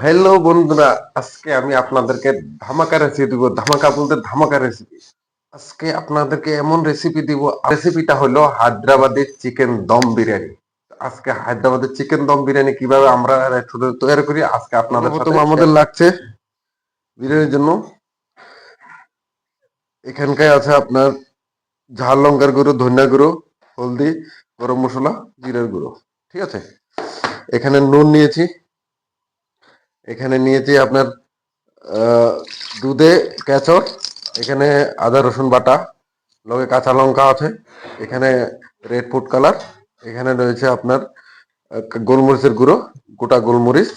Hello বন্ধুরা। আজকে আমি আপনাদেরকে ধামাকা রেসিপি দিব। ধামাকা বলতে ধামাকা রেসিপি আজকে আপনাদেরকে এমন রেসিপি দিব। রেসিপিটা হলো হায়দ্রাবাদি চিকেন দম বিরিয়ানি। আজকে হায়দ্রাবাদের চিকেন দম বিরিয়ানি কীভাবে আমরা রেস্টুরেন্ট তৈরি করি আজকে আপনাদের প্রথম আমাদের লাগছে বিরিয়ানির জন্য। এখানকার আছে আপনার ঝাল লঙ্কার গুঁড়ো ধনিয়া গুঁড়ো হলদি গরম মশলা জিরের গুঁড়ো। ঠিক আছে? এখানে নুন নিয়েছি। এখানে নিয়েছি আপনার দুধে কেচর এখানে আদা, রসুন বাটা, লগে কাঁচা লঙ্কা আছে, এখানে রেড ফুড কালার এখানে রয়েছে আপনার গোলমরিচের গুঁড়ো, গোটা গোলমরিচ,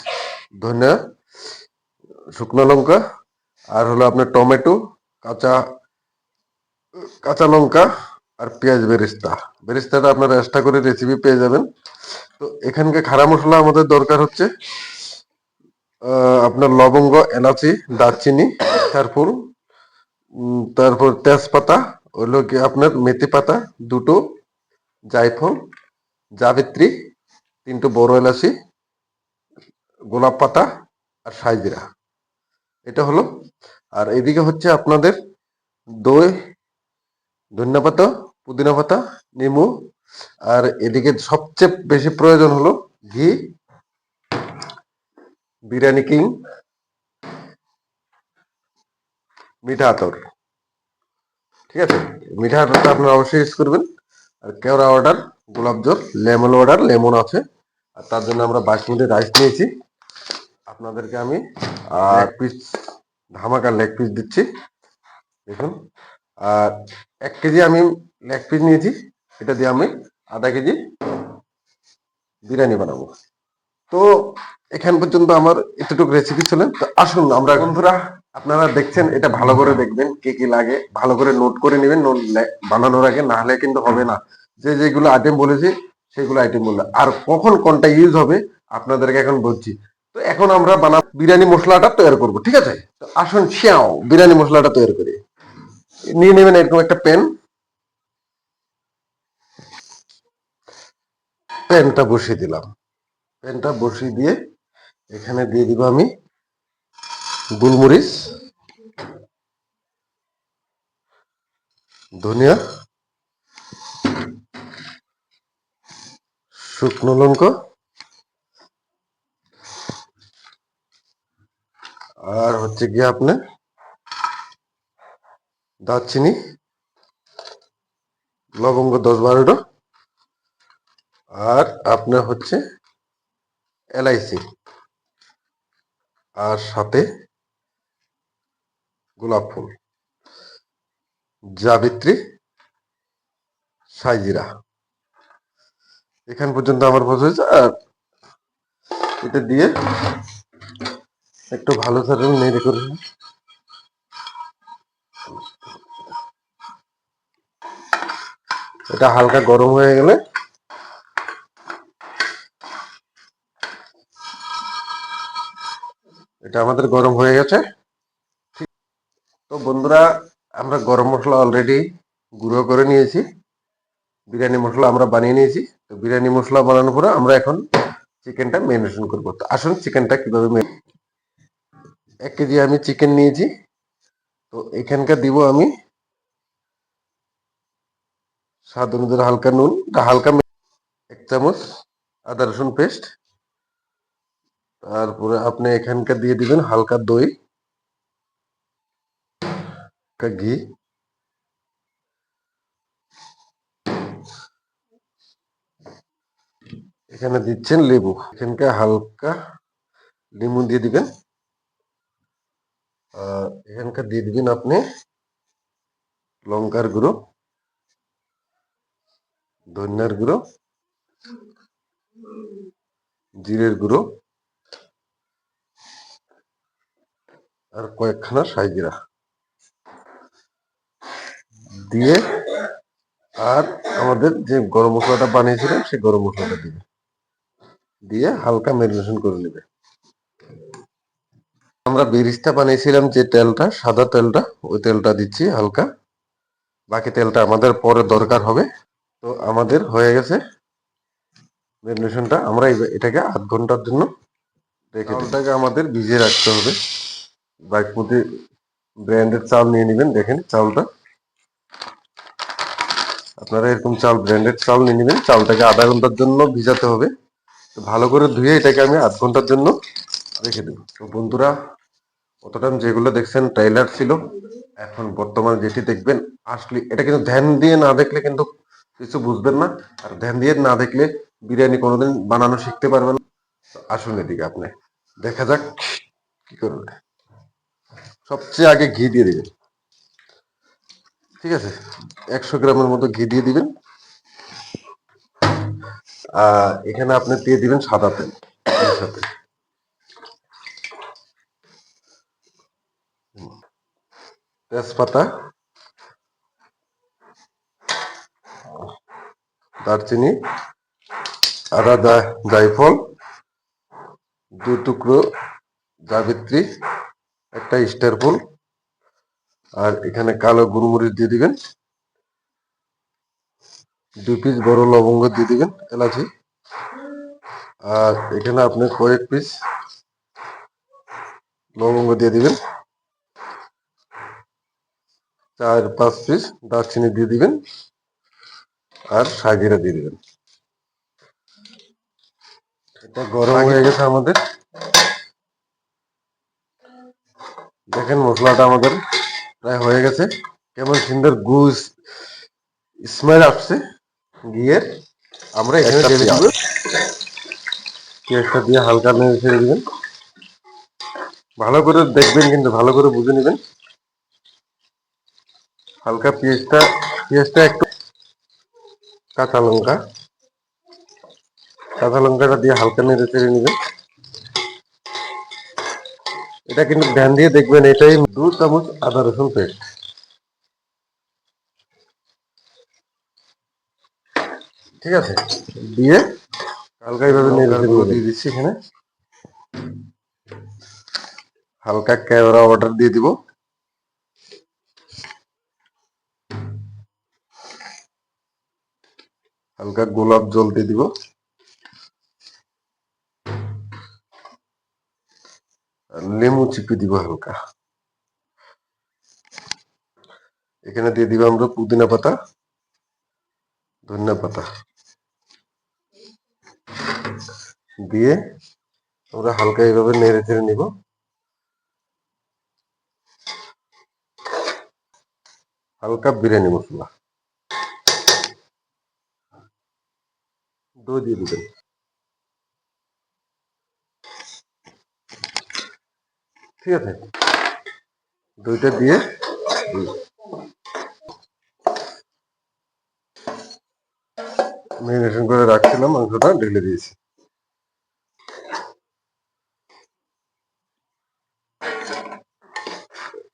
ধনিয়া, শুকনো লঙ্কা, আর হলো আপনার টমেটো, কাঁচা কাঁচা লঙ্কা, আর পেঁয়াজ বেরিস্তা। বেরিস্তাটা আপনারা এক্সট্রা করে রেসিপি পেয়ে যাবেন। তো এখানকে খাড়া মশলা আমাদের দরকার হচ্ছে আপনার লবঙ্গ, এলাচি, দারচিনি, তারপর তারপর তেজপাতা, হলো কি আপনার মেথি পাতা, দুটো, জায়ফল, জাবিত্রী, তিনটে বড় এলাচি, গোলাপ পাতা আর সাইজিরা এটা হলো। আর এদিকে হচ্ছে আপনাদের দই, ধনিয়া পাতা, পুদিনা পাতা, নেমু। আর এদিকে সবচেয়ে বেশি প্রয়োজন হলো ঘি বিরিয়ানি কিং, মিঠা আতর। ঠিক আছে? মিঠা আতরটা আপনারা অবশ্যই ইউজ করবেন। আর কেওড়া অর্ডার গোলাপ জল লেমন অর্ডার লেমন আছে। আর তার জন্য আমরা বাসমতি রাইস নিয়েছি। আপনাদেরকে আমি আর পিস ধামাকা লেগ পিস দিচ্ছি। দেখুন, আর এক কেজি আমি লেগ পিস নিয়েছি। এটা দিয়ে আমি আধা কেজি বিরিয়ানি বানাবো। তো এখান পর্যন্ত আমার এতটুকু রেসিপি ছিল। তো আসুন আমরা বন্ধুরা, আপনারা দেখছেন, এটা ভালো করে দেখবেন কি কি লাগে। ভালো করে নোট করে নেবেন নোট বানানোর আগে, না হলে কিন্তু হবে না। যে যেগুলো আইটেম বলেছি, সেগুলো আইটেম বললে আর কখন কোনটা ইউজ হবে, আপনাদেরকে এখন বলছি। তো এখন আমরা বানা বিরিয়ানি মশলাটা তৈরি করব, ঠিক আছে? তো আসুন, শিয়াও, বিরিয়ানি মশলাটা তৈরি করি। নিয়ে নেবেন এরকম একটা পেন পেনটা বসিয়ে দিলাম। পেনটা বসিয়ে দিয়ে এখানে দিয়ে দিব আমি গোলমরিচ, ধনিয়া, শুকনো লঙ্কা আর হচ্ছে গিয়ে আপনার দারচিনি, লবঙ্গ দশ বারোটা আর আপনার হচ্ছে এলআইসি আর সাথে গোলাপ ফুল। জাবিত্রী সাইজিরা। এখান পর্যন্ত আমার বোঝা হয়েছে, আর এটা দিয়ে একটু ভালো করে নেড়ে করে। এটা হালকা গরম হয়ে গেলে এটা আমাদের গরম হয়ে গেছে। তো বন্ধুরা, আমরা গরম মশলা অলরেডি গুঁড়ো করে নিয়েছি। বিরিয়ানি মশলা আমরা বানিয়ে নিয়েছি। তো বিরিয়ানি মশলা বানানোর পরে আমরা এখন চিকেনটা ম্যারিনেশন করব। তো আসুন চিকেনটা কীভাবে এক কেজি আমি চিকেন নিয়েছি। তো এখানকার দিব আমি স্বাদ অনুযায়ী হালকা নুন, হালকা এক চামচ আদা রসুন পেস্ট তারপরে আপনি এখানকার দিয়ে দিবেন হালকা দই ঘি। এখানে দিচ্ছেন লেবু। এখানকার হালকা লেবু দিয়ে দিবেন। আর এখানকার দিয়ে দিবেন আপনি লঙ্কার গুঁড়ো, ধনিয়ার গুঁড়ো, জিরের গুঁড়ো। আর কয়েকখানা সাইজিরা। দিয়ে আর আমাদের যে গরম মশলাটা বানিয়েছিলাম, সেই গরম মশলাটা দিবে। দিয়ে হালকা ম্যারিনেশন করে নেবে। আমরা বেরিস্তা বানিয়েছিলাম যে তেলটা, সাদা তেলটা, ওই তেলটা দিচ্ছি হালকা। বাকি তেলটা আমাদের পরে দরকার হবে। তো আমাদের হয়ে গেছে ম্যারিনেশনটা। আমরা এটাকে আধ ঘণ্টার জন্য রেখে চালটাকে আমাদের ভিজিয়ে রাখতে হবে। বাইকমতি ব্র্যান্ডের চাল নিয়ে নেবেন, দেখেন চালটা। আপনারা এরকম চাল ব্র্যান্ডেড চাল নিয়ে নেবেন। চালটাকে আধা ঘণ্টার জন্য ভিজাতে হবে। ভালো করে ধুয়ে এটাকে আমি আধ ঘণ্টার জন্য রেখে দেব। তো বন্ধুরা, অতটা যেগুলো দেখছেন ট্রেলার ছিল। এখন বর্তমানে যেটি দেখবেন, আসলে এটা কিন্তু ধ্যান দিয়ে না দেখলে কিন্তু কিছু বুঝবেন না। আর ধ্যান দিয়ে না দেখলে বিরিয়ানি কোনোদিন বানানো শিখতে পারবেন আসুন এদিকে আপনি। দেখা যাক কি করবে সবচেয়ে আগে ঘি দিয়ে দিবেন। ঠিক আছে? একশো গ্রামের মতো ঘি দিয়ে দিবেন। আর এখানে আপনি দিয়ে দিবেন সাদা তেল সাথে তেজপাতা, দারচিনি, আদা জায়ফল, দু টুকরো জাবিত্রী একটা স্টার ফুল। আর এখানে কালো গুরমরিচ দিয়ে দিবেন। দুই পিস বড় লবঙ্গ দিয়ে দিবেন এলাচি। আর এখানে আপনি কয়েক পিস লবঙ্গ দিয়ে দিবেন। চার পাঁচ পিস দারচিনি দিয়ে দিবেন। আর সাজিরা দিয়ে দিবেন। এটা গরম হয়ে গেছে আমাদের। দেখেন মশলাটা আমাদের প্রায় হয়ে গেছে। কেমন সুন্দর গুস স্মেল আসছে। গিয়ে আমরা এখানে ঢেলে দিব পেঁয়াজটা দিয়ে হালকা নেড়ে ছেড়ে দিবেন। ভালো করে দেখবেন কিন্তু ভালো করে বুঝে নেবেন। হালকা পেঁয়াজটা পেঁয়াজটা একটু কাঁচা লঙ্কা। কাঁচা লঙ্কাটা দিয়ে হালকা নেড়ে ছেড়ে নেবেন। এটা কিন্তু ধ্যান দিয়ে দেখবেন, এটাই দু চামচ আদা, রসুন পেস্ট। ঠিক আছে? দিয়ে হালকা এইভাবে দিয়ে দিচ্ছি এখানে। হালকা ক্যামেরা অর্ডার দিয়ে দিব। হালকা গোলাপ জল দিয়ে দিব। লেবু চিপে দিব হালকা। এখানে দিয়ে দিব আমরা পুদিনা পাতা, ধনিয়া পাতা। দিয়ে আমরা হালকা এইভাবে নেড়ে চেড়ে নিব। হালকা বিরিয়ানি মশলা দই দিয়ে দিবেন। ঠিক আছে? দইটা দিয়ে ম্যারিনেশন করে রাখছিলাম, মাংসটা ঢেলে দিয়েছি।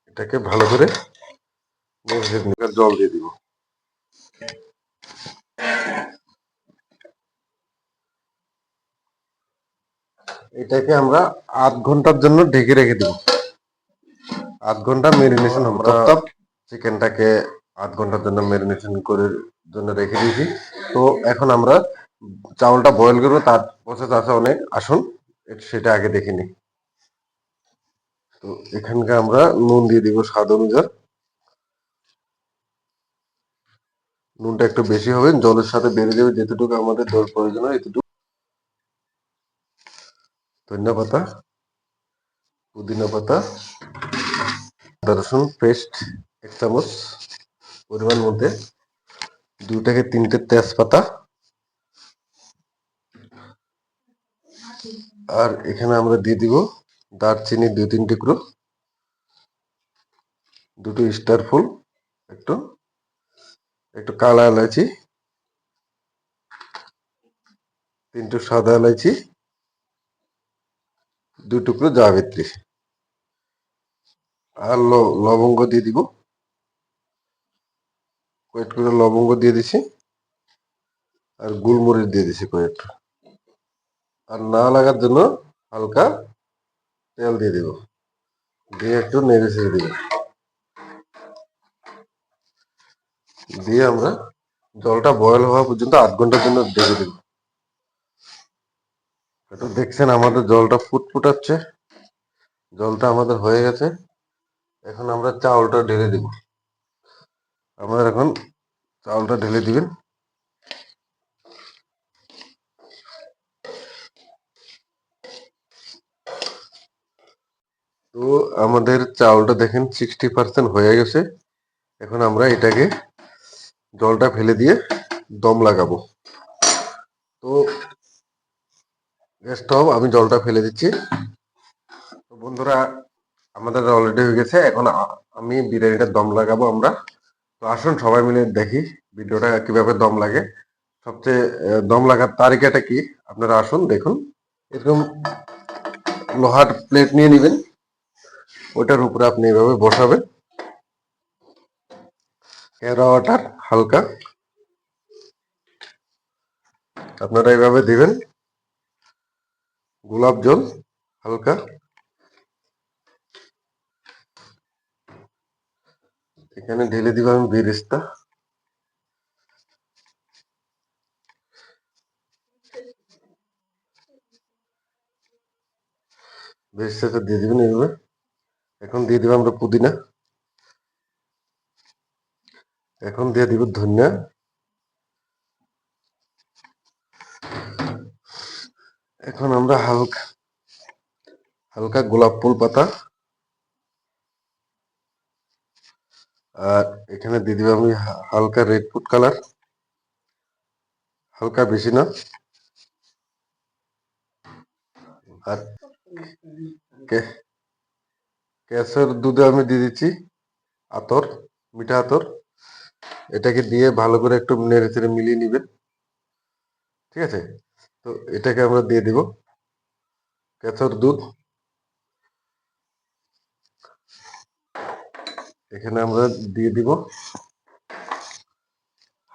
এটাকে ভালো করে জল দিয়ে দিব। এটাকে আমরা আধ ঘণ্টার জন্য ঢেকে রেখে দিব। আধ ঘণ্টা মেরিনেশন আমরা চিকেনটাকে আধ ঘণ্টার জন্য মেরিনেশন করে জন্য রেখে দিয়েছি। তো এখন আমরা চাউলটা বয়েল করব তার প্রসেস আছে অনেক। আসুন সেটা আগে দেখে নিই। তো এখানকে আমরা নুন দিয়ে দিব স্বাদ অনুযায়ী। নুনটা একটু বেশি হবে জলের সাথে বেড়ে যাবে যেতটুকু আমাদের জল প্রয়োজন হয় এতটুকু ধনিয়া পাতা পুদিনা পাতা, আদা রসুন পেস্ট, এক চামচ পরিমাণ মধ্যে, দুই থেকে তিনটে তেজপাতা। আর এখানে আমরা দিয়ে দিব দারচিনি দুই তিন টুকরো, দুটো স্টার ফুল, একটু একটু কালা এলাচি তিনটে সাদা এলাচি দুই টুকরো জাবিত্রী আর লবঙ্গ দিয়ে দিব। কয়েক লবঙ্গ দিয়ে দিছি। আর গোলমরিচ দিয়ে দিছি কয়েকটা। আর না লাগার জন্য হালকা তেল দিয়ে দিব। দিয়ে একটু নেড়ে ছেড়ে দিব। দিয়ে আমরা জলটা বয়ল হওয়া পর্যন্ত আধ ঘণ্টার জন্য ঢেকে দেব। একটু দেখছেন আমাদের জলটা ফুটফুটাচ্ছে জলটা আমাদের হয়ে গেছে। এখন আমরা চাউলটা ঢেলে দিব। আমাদের এখন চাউলটা ঢেলে দিবেন। তো আমাদের চাউলটা দেখেন সিক্সটি পার্সেন্ট হয়ে গেছে। এখন আমরা এটাকে জলটা ফেলে দিয়ে দম লাগাবো। তো স্টপ আমি জলটা ফেলে দিচ্ছি। তো বন্ধুরা, আমাদের অলরেডি হয়ে গেছে, এখন আমি বিরিয়ানিটা দম লাগাবো আমরা। তো আসুন সবাই মিলে দেখি ভিডিওটা কীভাবে দম লাগে। সবচেয়ে দম লাগার তালিকাটা কি? আপনারা আসুন, দেখুন। এরকম লোহার প্লেট নিয়ে নেবেন। ওটার উপরে আপনি এভাবে বসাবেন। কেওড়া ওয়াটার হালকা। আপনারা এইভাবে দিবেন। গোলাপ জল, হালকা। এখানে ঢেলে দিব আমি বেরেস্তা। বেরেস্তাটা দিয়ে দিবেন এইভাবে। এখন দিয়ে দিব আমরা পুদিনা। এখন দিয়ে দিব ধনিয়া। এখন আমরা হালকা হালকা গোলাপ ফুল পাতা আর এখানে দিয়ে দিব আমি হালকা রেড ফুড কালার হালকা বেশি না। আর কে- কেশর দুধে আমি দিয়ে দিচ্ছি আতর, মিঠা আতর। এটাকে দিয়ে ভালো করে একটু নেড়ে চেড়ে মিলিয়ে নিবেন। ঠিক আছে? তো এটাকে আমরা দিয়ে দিব কেশর দুধ। এখানে আমরা দিয়ে দিব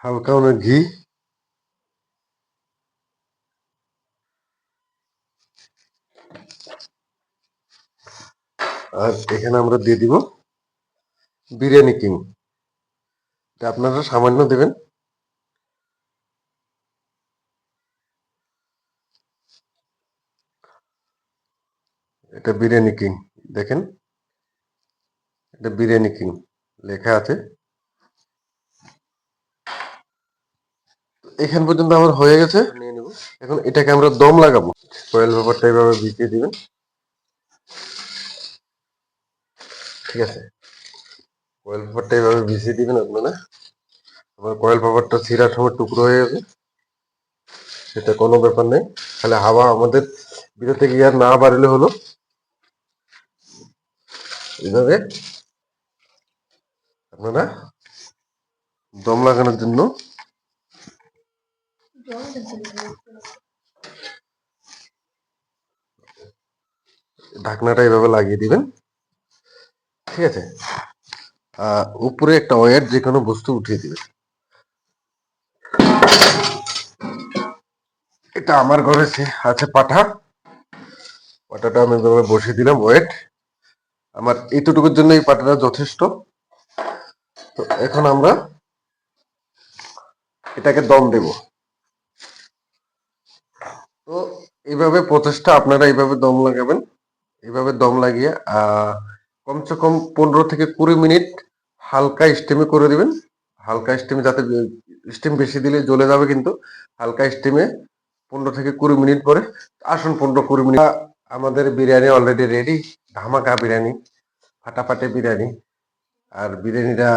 হালকা অনেক ঘি। আর এখানে আমরা দিয়ে দিব বিরিয়ানি কিং। আপনারা সামান্য দেবেন। এটা বিরিয়ানি কিং দেখেন। এটা বিরিয়ানি কিং লেখা আছে। এখান পর্যন্ত আমার হয়ে গেছে। নিয়ে নেব। এখন এটাকে আমরা দম লাগাবো। ফয়েল পেপারটা এইভাবে ভিজিয়ে দিবেন। ঠিক আছে। কয়েল পেপারটা এইভাবে ভিজিয়ে দিবেন আপনারা। আবার কয়েল পেপারটা ছিঁড়ার সময় টুকরো হয়ে যাবে সেটা কোনো ব্যাপার নেই। তাহলে হাওয়া আমাদের ভিতর থেকে ইয়ার না বাড়লে হলো এইভাবে আপনারা দম লাগানোর জন্য ঢাকনাটা এভাবে লাগিয়ে দিবেন। ঠিক আছে? উপরে একটা ওয়েট যে কোনো বস্তু উঠিয়ে দিবেন। এটা আমার ঘরে আছে পাঠা। পাঠাটা আমি বসিয়ে দিলাম ওয়েট। আমার এইটুকুর জন্য এই পাটাটা যথেষ্ট। তো এখন আমরা এটাকে দম দেব। তো এইভাবে প্রচেষ্টা, আপনারা এইভাবে দম লাগাবেন। এইভাবে দম লাগিয়ে কমসে কম পনেরো থেকে কুড়ি মিনিট হালকা স্টিমে করে দিবেন। হালকা স্টিমে যাতে স্টিম বেশি দিলে জ্বলে যাবে কিন্তু, হালকা স্টিমে পনেরো থেকে কুড়ি মিনিট পরে, আসুন পনেরো কুড়ি মিনিট। আমাদের বিরিয়ানি অলরেডি রেডি ধামাকা বিরিয়ানি, ফাটাফাটি বিরিয়ানি। আর বিরিয়ানিটা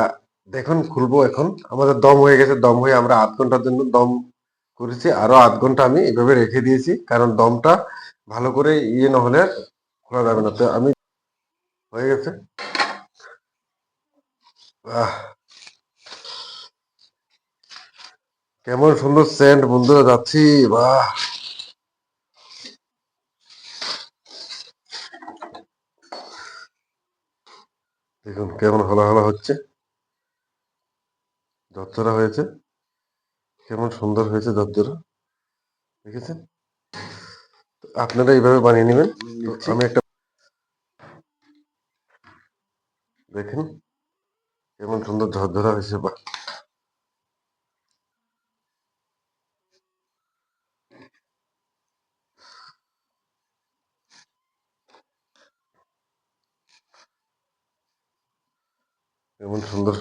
দেখুন, খুলবো এখন। আমাদের দম হয়ে গেছে, দম হয়ে আমরা আধ ঘণ্টার জন্য দম করেছি। আরও আধ ঘণ্টা আমি এভাবে রেখে দিয়েছি, কারণ দমটা ভালো করে ইয়ে না হলে খোলা যাবে না। তো আমি হয়ে গেছে। কেমন সুন্দর সেন্ট বন্ধুরা, যাচ্ছি। বাহ! দেখুন কেমন হলা হলা হচ্ছে। দপ্তরা হয়েছে। কেমন সুন্দর হয়েছে দপ্তরা। দেখেছেন? তো আপনারা এইভাবে বানিয়ে নেবেন। আমি একটা দেখেন কেমন সুন্দর ঝরঝরা হয়েছে বাহ এমন সুন্দর